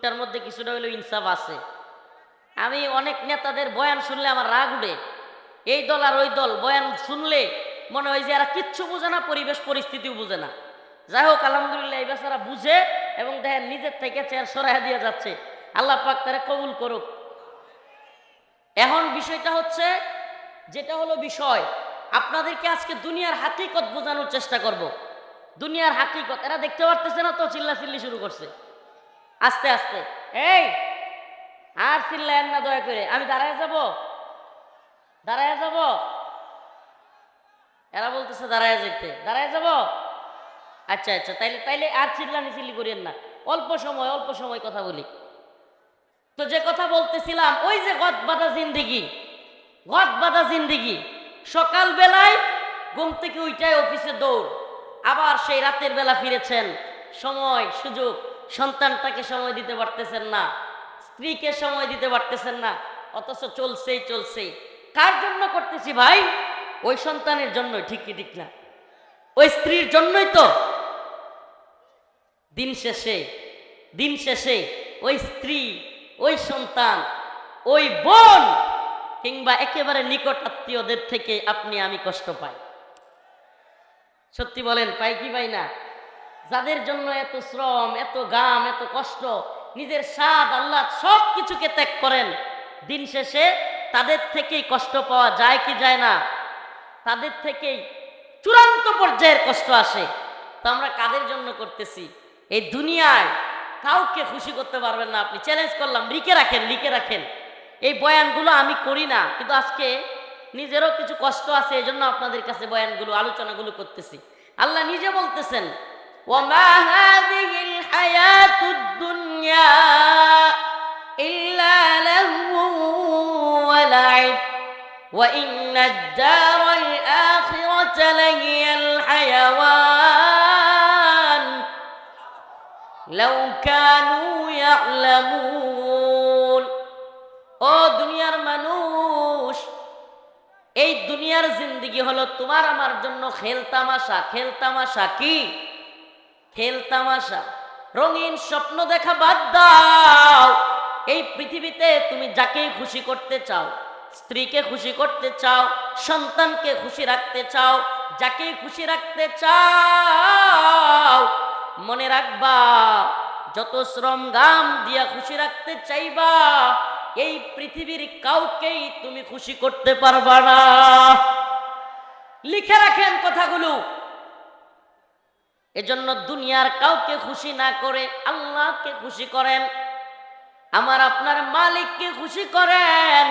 লোকটার মধ্যে কিছুটা হইলেও ইনসাফ আছে। আমি অনেক নেতাদের বয়ান শুনলে আমার রাগ উঠে। এই দল আর ওই দল বয়ান শুনলে মনে হয় যে এরা কিচ্ছু বোঝে না, পরিবেশ পরিস্থিতিও বুঝে না। যাই হোক, আলহামদুলিল্লাহ, এই বেচারা বুঝে এবং দেখেন নিজের থেকে চেয়ার সরাইয়া দিয়ে যাচ্ছে। আল্লাহ পাক তারা কবুল করুক। এখন বিষয়টা হচ্ছে, যেটা হলো বিষয়, আপনাদেরকে আজকে দুনিয়ার হাকিকত বোঝানোর চেষ্টা করব। দুনিয়ার হাকিকত, এরা দেখতে পারতেছে না তো চিল্লা চিল্লি শুরু করছে। আস্তে আস্তে। এই, আর চিল্লায়েন না দয়া করে। আমি দাঁড়ায় যাব। দাঁড়ায় যাব। এরা বলতেছে দাঁড়ায় যেতে দাঁড়ায় যাব? আচ্ছা আচ্ছা। তাইলে তাইলে আর চিল্লানি চিল্লি করিয়েন না। অল্প সময় অল্প সময় কথা বলি। তো যে কথা বলতেছিলাম, ওই যে গদ বাঁধা জিন্দিগি। গদ বাঁধা জিন্দিগি। সকাল বেলায় ঘুম থেকে উইটায় অফিসে দৌড়। আবার সেই রাতের বেলা ফিরেছেন। সময়, সুযোগ। সন্তানটাকে সময় দিতে পারতেছেন না, স্ত্রীকে সময় দিতে পারতেছেন না, অথচ চলছেই চলছেই। কার জন্য করতেছি ভাই? ওই সন্তানের জন্যই, ঠিক কি, ঠিক না? ওই স্ত্রীর জন্যই তো। দিন শেষে দিন শেষে ওই স্ত্রী, ওই সন্তান, ওই বোন কিংবা একেবারে নিকট আত্মীয়দের থেকে আপনি আমি কষ্ট পাই। সত্যি বলেন, পাই কি, পাই না? যাদের জন্য এত শ্রম, এত গাম, এত কষ্ট, নিজের স্বাদ আল্লাহ সব কিছুকে ত্যাগ করেন। দিন শেষে তাদের থেকেই কষ্ট পাওয়া যায় কি যায় না? তাদের থেকেই চূড়ান্ত পর্যায়ের কষ্ট আসে। তো আমরা কাদের জন্য করতেছি? এই দুনিয়ায় কাউকে খুশি করতে পারবেন না আপনি। চ্যালেঞ্জ করলাম, লিখে রাখেন লিখে রাখেন। এই বয়ানগুলো আমি করি না, কিন্তু আজকে নিজেরও কিছু কষ্ট আছে এই জন্য আপনাদের কাছে বয়ানগুলো, আলোচনাগুলো করতেছি। আল্লাহ নিজে বলতেছেন ওমা হাদিহিল হায়াতুদ দুনিয়া ইল্লা লাহু ওয়া লাইব وإن الدار الآخرة لهي الحيوان لو كانوا يعلمون ও দুনিয়ার মানুষ এই দুনিয়ার জিন্দগি হলো তোমার আমার জন্য খেল তামাশা খেল তামাশা কি খেল তামাশা, রঙিন স্বপ্ন দেখা বাদ দাও। এই পৃথিবীতে তুমি যাকেই খুশি করতে চাও, স্ত্রীকে খুশি করতে চাও, সন্তানকে খুশি রাখতে চাও, যাকেই খুশি রাখতে চাও, মনে রাখবা, যত শ্রম গাম দিয়া খুশি রাখতে চাইবা, এই পৃথিবীর কাউকেই তুমি খুশি করতে পারবা না। লিখে রাখেন কথাগুলো। এজন্য দুনিয়ার কাউকে খুশি না করে আল্লাহকে খুশি করেন। আমার আপনার মালিককে খুশি করেন।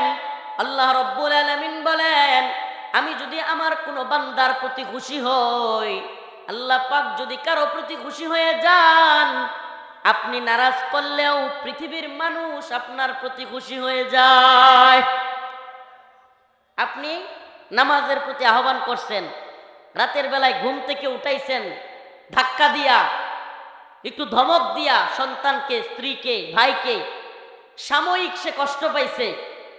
আল্লাহ রব্বুল আলমিন বলেন, আমি যদি আমার কোনো বান্দার প্রতি খুশি হই, আল্লাহ পাক যদি কারও প্রতি খুশি হয়ে যান, আপনি নারাজ করলেও পৃথিবীর মানুষ আপনার প্রতি খুশি হয়ে যায়। আপনি নামাজের প্রতি আহ্বান করছেন, রাতের বেলায় ঘুম থেকে উঠাইছেন ধাক্কা দিয়া, একটু ধমক দিয়া সন্তানকে, স্ত্রীকে, ভাইকে। সাময়িক সে কষ্ট পাইছে,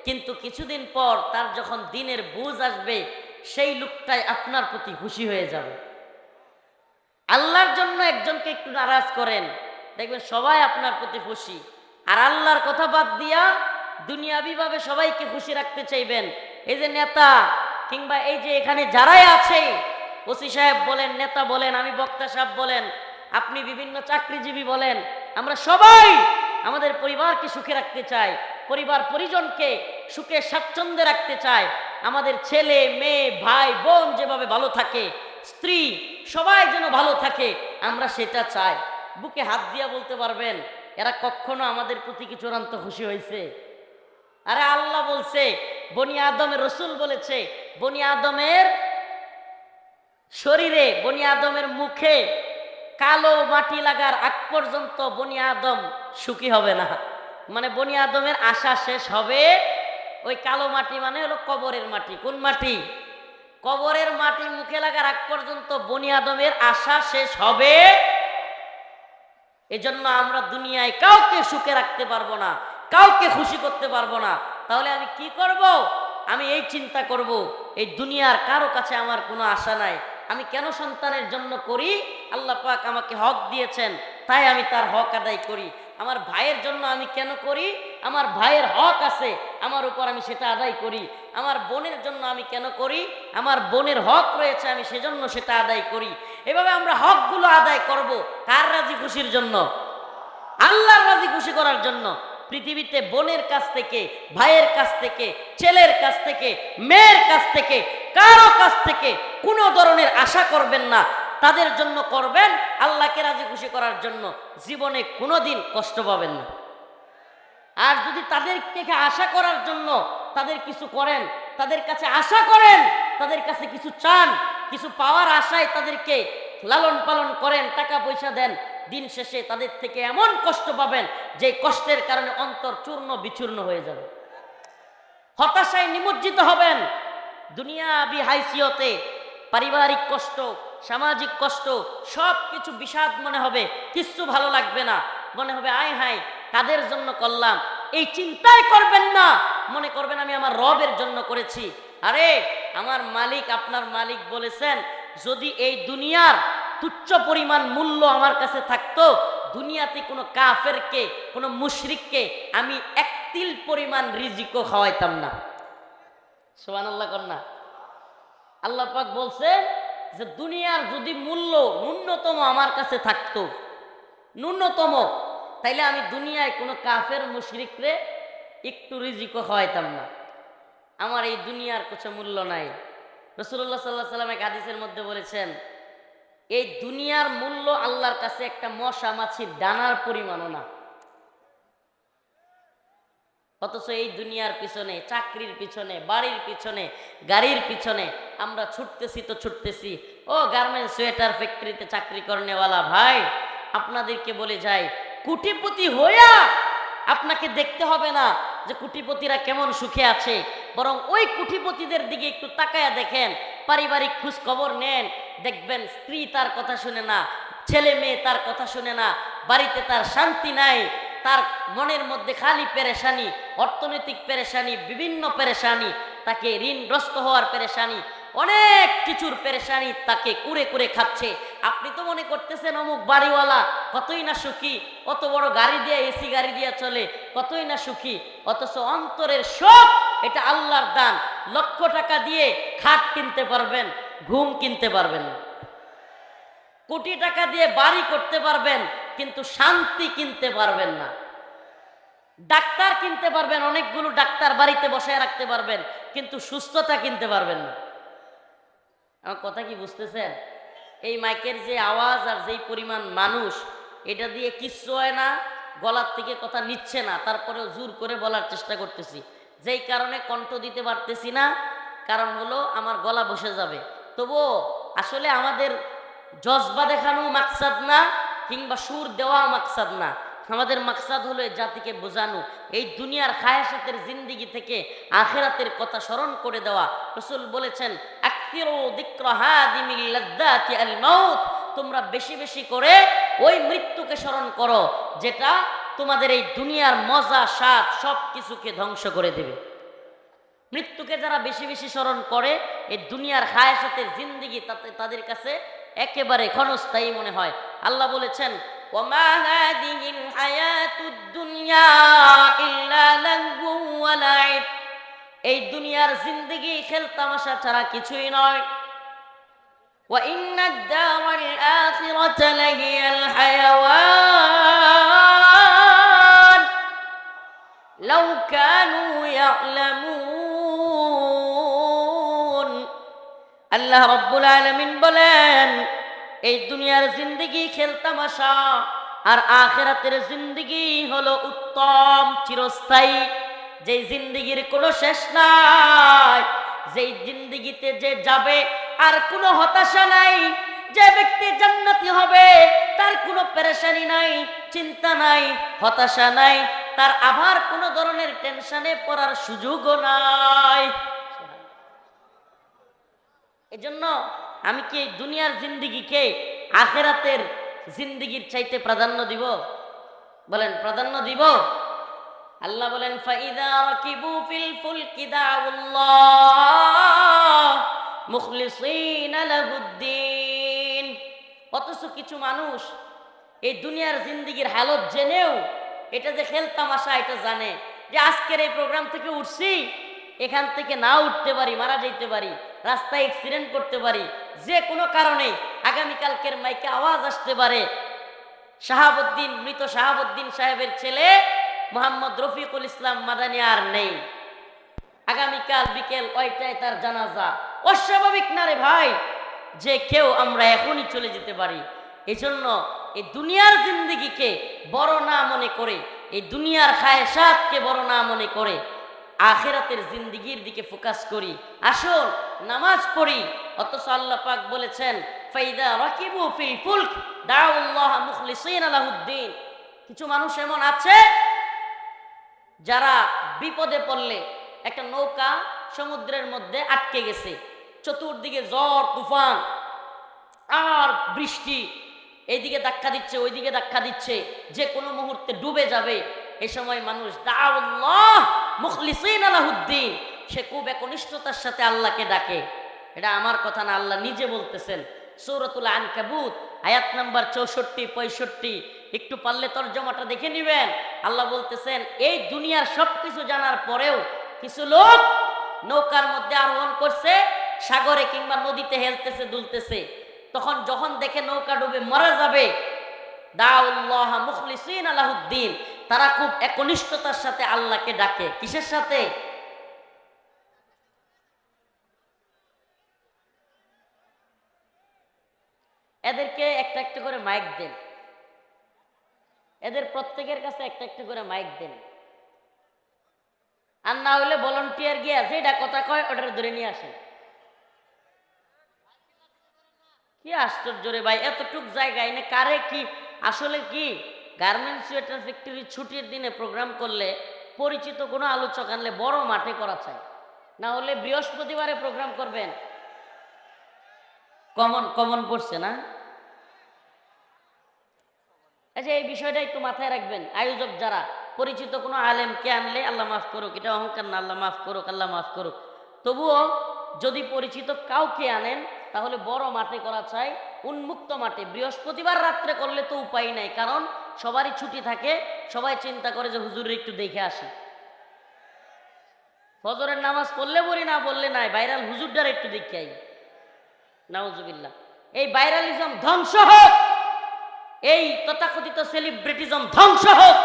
কিন্তু কিছুদিন পর তার যখন দিনের বুঝ আসবে, সেই লোকটাই আপনার প্রতি খুশি হয়ে যাবে। আল্লাহর জন্য একজনকে একটু নারাজ করেন, দেখবেন সবাই আপনার প্রতি খুশি। আর আল্লাহর কথা বাদ দিয়া দুনিয়াবিভাবে সবাইকে খুশি রাখতে চাইবেন। এই যে নেতা কিংবা এই যে এখানে যারাই আছে ওসি সাহেব বলেন, নেতা বলেন, আমি বক্তা সাহেব বলেন, আপনি বিভিন্ন চাকরিজীবী বলেন, আমরা সবাই আমাদের পরিবারকে সুখে রাখতে চাই, পরিবার পরিজনকে সুখে স্বাচ্ছন্দ্যে রাখতে চাই। আমাদের ছেলে, মেয়ে, ভাই, বোন যেভাবে ভালো থাকে, স্ত্রী সবাই যেন ভালো থাকে, আমরা সেটা চাই। বুকে হাত দিয়া বলতে পারবেন, এরা কখনো আমাদের প্রতি কি চূড়ান্ত খুশি হয়েছে? আরে আল্লাহ বলছে, বনি আদমের রসুল বলেছে, বনি আদমের শরীরে বনি আদমের মুখে কালো মাটি লাগার আগ পর্যন্ত বনি আদম সুখী হবে না। মানে বনি আদমের আশা শেষ হবে ওই কালো মাটি মানে হলো কবরের মাটি। কোন মাটি? কবরের মাটি মুখে লাগার আগ পর্যন্ত বনি আদমের আশা শেষ হবে। এজন্য আমরা দুনিয়ায় কাউকে সুখে রাখতে পারব না, কাউকে খুশি করতে পারব না। তাহলে আমি কি করব? আমি এই চিন্তা করব, এই দুনিয়ার কারও কাছে আমার কোনো আশা নাই। আমি কেন সন্তানের জন্য করি? আল্লাহ পাক আমাকে হক দিয়েছেন, তাই আমি তার হক আদায় করি। আমার ভাইয়ের জন্য আমি কেন করি? আমার ভাইয়ের হক আছে, আমার উপর আমি সেটা আদায় করি। আমার বোনের জন্য আমি কেন করি? আমার বোনের হক রয়েছে, আমি সেজন্য সেটা আদায় করি। এভাবে আমরা হকগুলো আদায় করব কার রাজি খুশির জন্য? আল্লাহর রাজি খুশি করার জন্য। পৃথিবীতে বোনের কাছ থেকে, ভাইয়ের কাছ থেকে, ছেলের কাছ থেকে, মেয়ের কাছ থেকে, কারও কাছ থেকে কোনো ধরনের আশা করবেন না। তাদের জন্য করবেন আল্লাহকে রাজি খুশি করার জন্য। জীবনে কোনোদিন কষ্ট পাবেন না। আর যদি তাদের থেকে আশা করার জন্য তাদের কিছু করেন, তাদের কাছে আশা করেন, তাদের কাছে কিছু চান, কিছু পাওয়ার আশায় তাদেরকে লালন পালন করেন, টাকা পয়সা দেন দিন শেষে তাদের থেকে এমন কষ্ট পাবেন যে কষ্টের কারণে অন্তর চূর্ণ বিচূর্ণ হয়ে যাবে। হতাশায় নিমজ্জিত হবেন। দুনিয়াবি হাইসিয়তে পারিবারিক কষ্ট, সামাজিক কষ্ট সব কিছু বিষাদ মনে হবে, কিচ্ছু ভালো লাগবে না। মনে হবে, আয় হায় কাদের জন্য করলাম এই চিন্তাই করবেন না। মনে করবেন, আমি আমার রবের জন্য করেছি। আরে, আমার মালিক আপনার মালিক বলেছেন, যদি এই দুনিয়ার তুচ্ছ পরিমাণ মূল্য আমার কাছে থাকতো, দুনিয়াতে কোনো কাফেরকে, কোনো মুশরিককে আমি এক তিল পরিমাণ রিজিকও খাওয়াইতাম না। সোহান আল্লাহ কন্যা আল্লাহ পাক বলছেন যে, দুনিয়ার যদি মূল্য ন্যূনতম আমার কাছে থাকতো, ন্যূনতম, তাইলে আমি দুনিয়ায় কোনো কাফের, মুশরিকরে একটু রিজিকও খাওয়াইতাম না। আমার এই দুনিয়ার কিছু মূল্য নাই। রসুল্লাহ সাল্লাহ সাল্লাম এক হাদিসের মধ্যে বলেছেন এই দুনিয়ার মূল্য আল্লাহর কাছে একটা মশা মাছির দানার পরিমাণও না। অথচ এই দুনিয়ার পিছনে, চাকরির পিছনে, বাড়ির পিছনে, গাড়ির পিছনে আমরা ছুটতেছি তো ছুটতেছি। ও গার্মেন্টস সোয়েটার ফ্যাক্টরিতে চাকরি করনেওয়ালা ভাই, আপনাদেরকে বলে যাই, কুটিপতি হইয়া আপনাকে দেখতে হবে না যে কুটিপতিরা কেমন সুখে আছে। বরং ওই কুটিপতিদের দিকে একটু তাকায়া দেখেন, পারিবারিক খোঁজ খবর নেন দেখবেন স্ত্রী তার কথা শুনে না, ছেলে মেয়ে তার কথা শুনে না, বাড়িতে তার শান্তি নাই, তার মনের মধ্যে খালি পেরেশানি, অর্থনৈতিক পেরেশানি, বিভিন্ন পেরেশানি, তাকে ঋণগ্রস্ত হওয়ার পেরেশানি, অনেক কিছুর পেরেশানি তাকে কুরে কুরে খাচ্ছে। আপনি তো মনে করতেছেন, অমুক বাড়িওয়ালা কতই না সুখী অত বড় গাড়ি দিয়ে, এসি গাড়ি দিয়ে চলে, কতই না সুখী, অথচ অন্তরের শোক, এটা আল্লাহর দান। লক্ষ টাকা দিয়ে খাট কিনতে পারবেন ঘুম কিনতে পারবেন কোটি টাকা দিয়ে বাড়ি করতে পারবেন, কিন্তু শান্তি কিনতে পারবেন না। ডাক্তার কিনতে পারবেন, অনেকগুলো ডাক্তার বাড়িতে বসায় রাখতে পারবেন, কিন্তু সুস্থতা কিনতে পারবেন না। আমার কথা কি বুঝতেছেন? এই মাইকের যে আওয়াজ আর যেই পরিমাণ মানুষ, এটা দিয়ে কিচ্ছু হয় না, গলার থেকে কথা নিচ্ছে না, তারপরেও জোর করে বলার চেষ্টা করতেছি। যেই কারণে কণ্ঠ দিতে পারতেছি না, কারণ হলো আমার গলা বসে যাবে। তবুও আসলে আমাদের জজবা দেখানো মাকসাদ না, কিংবা সুর দেওয়া মাকসাদ না। আমাদের মাকসাদ হলো এই জাতিকে বোঝানো, এই দুনিয়ার খায়াসাতের জিন্দিগি থেকে আখেরাতের কথা স্মরণ করে দেওয়া। রসুল বলেছেন তোমরা বেশি বেশি করে ওই মৃত্যুকে স্মরণ করো, যেটা তোমাদের এই দুনিয়ার মজা, স্বাদ সব কিছুকে ধ্বংস করে দেবে। মৃত্যুকে যারা বেশি বেশি স্মরণ করে এই দুনিয়ার হায়াসাতের জিন্দিগি তাতে তাদের কাছে একেবারে ক্ষণস্থায়ী মনে হয় আল্লাহ বলেছেন وما هذه الحياة الدنيا إلا لهو ولعب এই দুনিয়ার জিন্দিগি খেলতামাশা ছাড়া কিছুই নয় وإن الدار الآخرة لهي الحيوان لو كانوا يعلمون আল্লাহ রব্বুল আলমিন বলেন, এই দুনিয়ার জিন্দিগি খেলতামাশা আর আখেরাতের জিন্দিগি হলো উত্তম, চিরস্থায়ী। যেই জিন্দিগির কোনো শেষ নাই, যেই জিন্দিগিতে যে যাবে আর কোনো হতাশা নাই, যে ব্যক্তি জান্নাতি হবে তার কোনো পেরেশানি নাই, চিন্তা নাই, হতাশা নাই, তার আবার কোনো ধরনের টেনশনে পড়ার সুযোগও নাই। এজন্য আমি কি দুনিয়ার জিন্দিগিকে আখেরাতের জিন্দিগির চাইতে প্রাধান্য দিব? বলেন, প্রাধান্য দিব? আল্লাহ বলেন, ফাইদা রাকিবু ফিল ফুলকি দাউল্লাহ মুখলিসিনা লাহুদ্দিন। অথচ কিছু মানুষ এই দুনিয়ার জিন্দিগির হালত জেনেও এটা যে খেলতাম আসা এটা জানে। যে আজকের এই প্রোগ্রাম থেকে উঠছি, এখান থেকে না উঠতে পারি, মারা যাইতে পারি। রাস্তায় অ্যাক্সিডেন্ট করতে পারি, যে কোনো কারণে আগামীকালকের মাইকে আওয়াজ আসতে পারে। শাহাবুদ্দিন, মৃত শাহাবুদ্দিন সাহেবের ছেলে মোহাম্মদ রফিকুল ইসলাম মাদানি আর নেই। আগামীকাল বিকেল ওইটায় তার জানাজা। অস্বাভাবিক না রে ভাই? যে কেউ আমরা এখনই চলে যেতে পারি। এই জন্য এই দুনিয়ার জিন্দিগিকে বড় না মনে করে, এই দুনিয়ার খায়সাতকে বড় না মনে করে আখেরাতের জিন্দিগির দিকে ফোকাস করি। আসুন, নামাজ পড়ি। অথচ আল্লাহ পাক বলেছেন, ফাইদা রাকিবু ফিল ফুলক মুখলিসিন কিছু মানুষ এমন আছে যারা বিপদে পড়লে একটা নৌকা সমুদ্রের মধ্যে আটকে গেছে। চতুর্দিকে ঝড় তুফান, আর বৃষ্টি। এইদিকে ধাক্কা দিচ্ছে, ওইদিকে ধাক্কা দিচ্ছে। যে কোনো মুহূর্তে ডুবে যাবে। এ সময় মানুষ দাউল্লাহ মুখলিসিন আলাহুদ্দিন। সে খুব একনিষ্ঠতার সাথে আল্লাহকে ডাকে। এটা আমার কথা না, আল্লাহ নিজে বলতেছেন। সৌরতুল আনকাবুত, আয়াত নাম্বার চৌষট্টি, পঁয়ষট্টি। একটু পারলে তর্জমাটা দেখে নিবেন। আল্লাহ বলতেছেন, এই দুনিয়ার সব কিছু জানার পরেও কিছু লোক নৌকার মধ্যে আরোহণ করছে, সাগরে কিংবা নদীতে হেলতেছে, দুলতেছে। তখন যখন দেখে নৌকা ডুবে মারা যাবে, দাউল্লাহ মুখলিসিন আলাহুদ্দিন। তারা খুব একনিষ্ঠতার সাথে আল্লাহকে ডাকে। কিসের সাথে? এদেরকে একটা একটা করে মাইক দেন। এদের প্রত্যেকের কাছে একটা একটা করে মাইক দেন। আর না হলে ভলান্টিয়ার গিয়ে যেটা কথা কয়, ওটার ধরে নিয়ে আসে। কি আশ্চর্য রে ভাই, এতটুক জায়গা এনে কারে কি, আসলে কি? গার্মেন্টস সোয়েটার ফ্যাক্টরি ছুটির দিনে প্রোগ্রাম করলে পরিচিত কোনো আলোচক আনলে বড় মাঠে করা চাই। না হলে বৃহস্পতিবারে প্রোগ্রাম করবেন। কমন কমন পড়ছে না? আচ্ছা এই বিষয়টা একটু মাথায় রাখবেন। আয়োজক যারা, পরিচিত কোনো আলেমকে আনলে আল্লাহ মাফ করুক, এটা অহংকার না, আল্লাহ মাফ করুক, আল্লাহ মাফ করুক। তবুও যদি পরিচিত কাউকে আনেন, তাহলে বড় মাঠে করা চাই, উন্মুক্ত মাঠে। বৃহস্পতিবার রাত্রে করলে তো উপায় নাই, কারণ সবারই ছুটি থাকে, সবাই চিন্তা করে যে হুজুরের একটু দেখে আসি। ফজরের নামাজ পড়লে বলি না বললে নাই। ভাইরাল হুজুরটার একটু দেখে আই। নাউজুবিল্লাহ। এই ভাইরালিজম ধ্বংস হোক! এই তথাকথিত সেলিব্রিটিজম ধ্বংস হোক!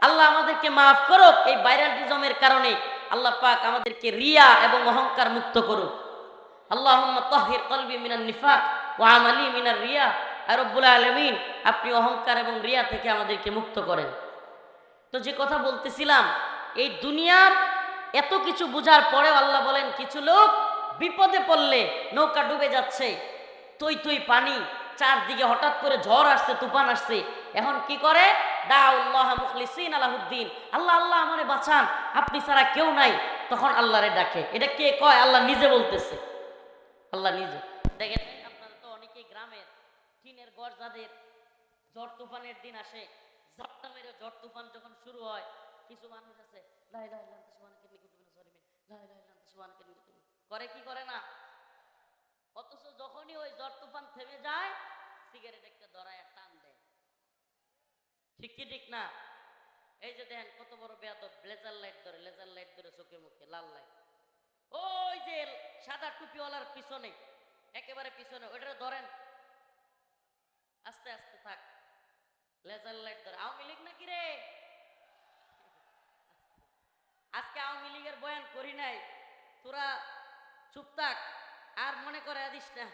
আল্লাহ আমাদেরকে মাফ করুক, এই ভাইরালিজমের কারণে আল্লাহ পাক আমাদেরকে রিয়া এবং অহংকার মুক্ত করুক। আল্লাহ তাহহির কলবি মিনান নিফাক ওয়া আমালি মিনার রিয়া। আর রব্বুল আলামিন আপনি অহংকার এবং রিয়া থেকে আমাদেরকে মুক্ত করেন। তো যে কথা বলতেছিলাম, এই দুনিয়ার এত কিছু বোঝার পরেও আল্লাহ বলেন, কিছু লোক বিপদে পড়লে নৌকা ডুবে যাচ্ছে তুই তুই পানি, চারদিকে হঠাৎ করে ঝড় আসছে, তুফান আসছে। এখন কি করে? দাউল্লাহ মুখলিসিন আলাহুদ্দিন। আল্লাহ আল্লাহ আমারে বাঁচান, আপনি ছাড়া কেউ নাই। তখন আল্লাহরে ডাকে। এটা কে কয়? আল্লাহ নিজে বলতেছে। আল্লাহ নিজে। দেখেন, আপনারা তো অনেকেই গ্রামের টিনের ঘর যাদের ঝড় তুফানের দিন আসে। ঝড়টা মেরে ঝড় তুফান যখন শুরু হয়, কিছু মানুষ আছে করে কি করে না? অথচ যখনই ওই ঝড় তুফান থেমে যায়, সিগারেট একটা ধরায় টান দেয়। ঠিক কি ঠিক না? এই যে দেখেন, কত বড় বেয়াদব, ব্লেজার লাইট ধরে, লেজার লাইট ধরে চোখে মুখে, লাল লাইট। ওই যে সাদা টুপিওয়ালার পিছনে, একেবারে পিছনে ওইটা ধরেন। আস্তে আস্তে থাক। লেজার লাইট ধরে। আওয়ামী লীগ নাকি রে? আজকে আওয়ামী লীগের বয়ান করি নাই। তোরা চুপ থাক, আর মনে করে দিস না।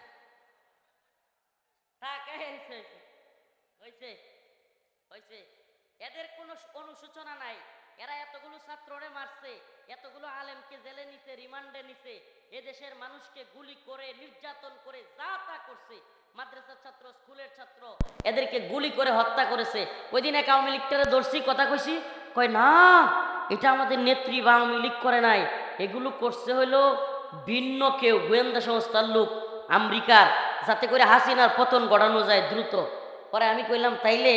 এদের কোনো অনুশোচনা নাই। এরা এতগুলো ছাত্ররে মারছে, এতগুলো আলেমকে জেলে নিছে রিমান্ডে নিছে। এদেশের মানুষকে গুলি করে, নির্যাতন করে যা তা করছে। মাদ্রাসার ছাত্র, স্কুলের ছাত্র, এদেরকে গুলি করে হত্যা করেছে। ওই দিন এক আওয়ামী লীগটারে ধরছি, কথা কইছি? কয়, না, এটা আমাদের নেত্রী বা আওয়ামী লীগ করে নাই। এগুলো করছে হইল ভিন্ন কেউ, গোয়েন্দা সংস্থার লোক, আমেরিকার। যাতে করে হাসিনার পতন গড়ানো যায় দ্রুত। পরে আমি কইলাম, তাইলে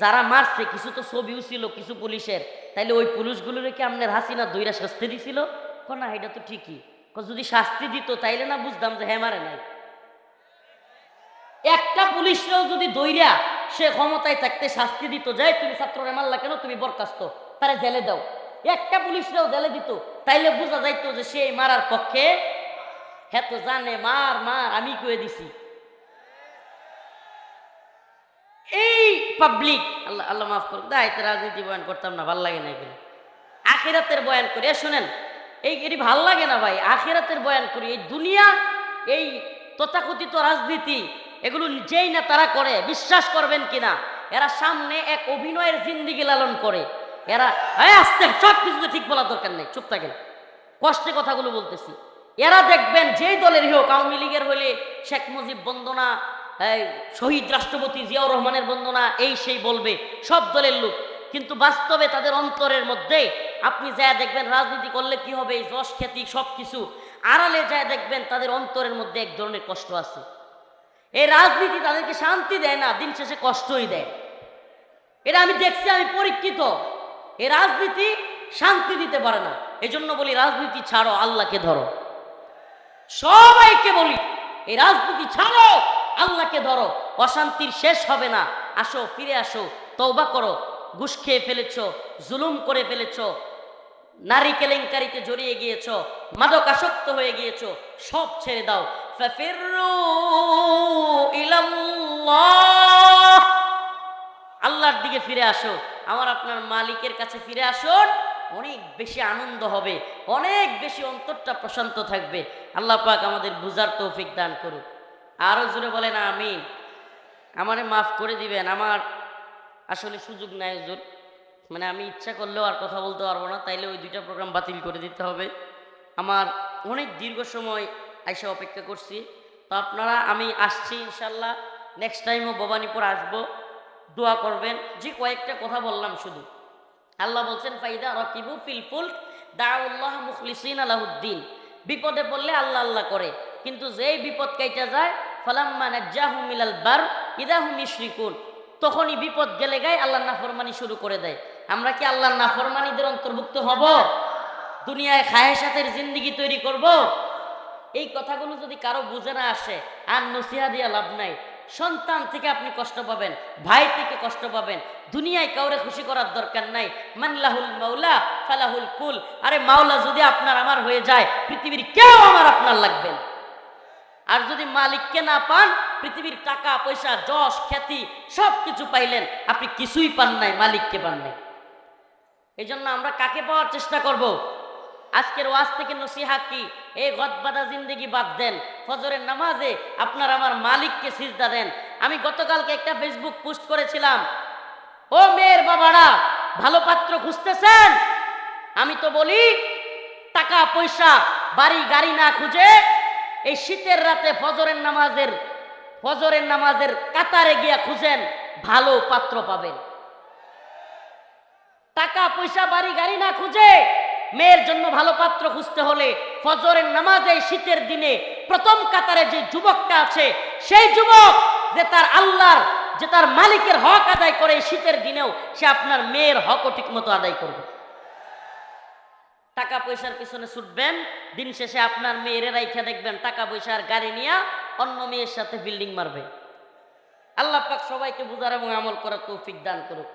যারা মারছে, কিছু তো ছবিও ছিল, কিছু পুলিশের। তাইলে ওই পুলিশগুলোর কি আপনার হাসিনা দইরা শাস্তি দিছিল? না, এটা তো ঠিকই। যদি শাস্তি দিত, তাইলে না বুঝতাম যে হ্যাঁ মারে নাই। একটা পুলিশরাও যদি দইরা সে ক্ষমতায় থাকতে শাস্তি দিত, যাই তুমি ছাত্ররে মারলা কেন, তুমি বরখাস্ত, তারে জেলে দাও। একটা পুলিশরাও জেলে দিত, তাইলে বোঝা যাইতো যে সে মারার পক্ষে হ্যাঁ তো জানে, মার মার, আমি কয়ে দিছি। এই পাবলিক আল্লাহ আল্লাহ মাফ করুক দায়িত্ব রাজনীতি বয়ান করতাম না, ভালো লাগে না এগুলো। আখেরাতের বয়ান করি শোনেন, এই এটি ভালো লাগে না ভাই, আখেরাতের বয়ান করি, এই দুনিয়া, এই তথাকথিত রাজনীতি এগুলো যেই না তারা করে, বিশ্বাস করবেন কিনা এরা সামনে এক অভিনয়ের জিন্দিগি লালন করে। এরা আসতে সব কিছু ঠিক বলার দরকার নেই, চুপ থাকেন। কষ্টে কথাগুলো বলতেছি। এরা দেখবেন যেই দলের হোক, আওয়ামী লীগের হলে শেখ মুজিব বন্দনা শহীদ রাষ্ট্রপতি জিয়াউর রহমানের বন্দনা এই সেই বলবে, সব দলের লোক। কিন্তু বাস্তবে তাদের অন্তরের মধ্যে আপনি যা দেখবেন রাজনীতি করলে কি হবে, এই যশ, খ্যাতি সব কিছু আড়ালে যা দেখবেন তাদের অন্তরের মধ্যে এক ধরনের কষ্ট আছে। এই রাজনীতি তাদেরকে শান্তি দেয় না, দিন শেষে কষ্টই দেয়। এটা আমি দেখছি, আমি পরীক্ষিত। এই রাজনীতি শান্তি দিতে পারে না। এজন্য বলি, রাজনীতি ছাড়ো, আল্লাহকে ধরো। সবাইকে বলি, এই রাজনীতি ছাড়ো, আল্লাহকে ধরো। অশান্তির শেষ হবে না। আসো, ফিরে আসো তৌবা করো। ঘুষ খেয়ে ফেলেছ, জুলুম করে ফেলেছ, নারী কেলেঙ্কারিতে জড়িয়ে গিয়েছ মাদক আসক্ত হয়ে গিয়েছ, সব ছেড়ে দাও। ফাফিরু আল্লাহর দিকে ফিরে আসো। আমার আপনার মালিকের কাছে ফিরে আসুন, অনেক বেশি আনন্দ হবে, অনেক বেশি অন্তরটা প্রশান্ত থাকবে। আল্লাহ পাক আমাদের বুঝার তৌফিক দান করুক। আরও জোরে বলেন আমি আমারে মাফ করে দিবেন, আমার আসলে সুযোগ নাই হুজুর। মানে আমি ইচ্ছা করলেও আর কথা বলতে পারব না, তাইলে ওই দুইটা প্রোগ্রাম বাতিল করে দিতে হবে। আমার অনেক দীর্ঘ সময় আইসা অপেক্ষা করছি। তো আপনারা, আমি আসছি ইনশাল্লাহ। নেক্সট টাইমও ভবানীপুর আসব। দোয়া করবেন। যে কয়েকটা কথা বললাম শুধু। আল্লাহ বলছেন, ফাইদা রকিবু ফিল ফুল দাউল্লাহ মুখলিসিন আলাহুদ্দিন বিপদে পড়লে আল্লাহ আল্লাহ করে। কিন্তু যেই বিপদ কাইটা যায়, ফালাম্মা নাজ্জাহু মিলাল বার ইদাহু মিশরিকুন তখনই বিপদ গেলে গায় আল্লাহ নাফরমানি শুরু করে দেয়। আমরা কি আল্লাহর নাফরমানিদের অন্তর্ভুক্ত হব? দুনিয়ায় খায়েসাতের জিন্দিগি তৈরি করব? এই কথাগুলো যদি কারও বুঝে না আসে, আর নসিহা দিয়া লাভ নাই। সন্তান থেকে আপনি কষ্ট পাবেন, ভাই থেকে কষ্ট পাবেন। দুনিয়ায় কাউরে খুশি করার দরকার নাই। মানলাহুল মাওলা, ফালাহুল কুল। আরে মাওলা, যদি আপনার আমার হয়ে যায়, পৃথিবীর কেউ আমার আপনার লাগবে আর যদি মালিককে না পান, পৃথিবীর টাকা, পয়সা, যশ, খ্যাতি সব কিছু পাইলেন, আপনি কিছুই পান নাই, মালিককে পান নাই। এই জন্য আমরা কাকে পাওয়ার চেষ্টা করব? আজকের ওয়াজ থেকে নসিহা কি? এই গদবাদা জিন্দেগি বাদ দেন। ফজরের নামাজে আপনার আমার মালিককে সিজদা দেন। আমি গতকালকে একটা ফেসবুক পোস্ট করেছিলাম। ও মেয়ের বাবারা, ভালো পাত্র খুঁজতেছেন? আমি তো বলি, টাকা, পয়সা, বাড়ি, গাড়ি না খুঁজে এই শীতের রাতে ফজরের নামাজের ফজরের নামাজের কাতারে গিয়া খুঁজেন, ভালো পাত্র পাবেন। টাকা, পয়সা, বাড়ি, গাড়ি না খুঁজে মেয়ের জন্য ভালো পাত্র খুঁজতে হলে ফজরের নামাজে শীতের দিনে প্রথম কাতারে যে যুবকটা আছে, সেই যুবক যে তার আল্লাহর, যে তার মালিকের হক আদায় করে শীতের দিনেও সে আপনার মেয়ের হকও ঠিক মতো আদায় করবে। টাকা পয়সার পিছনে ছুটবেন, দিন শেষে আপনার মেয়ের রাইখা দেখবেন, টাকা পয়সার গাড়ি নিয়ে অন্য মেয়ের সাথে বিল্ডিং মারবে। আল্লাহ পাক সবাইকে বুঝার এবং আমল করার তৌফিক দান করুক।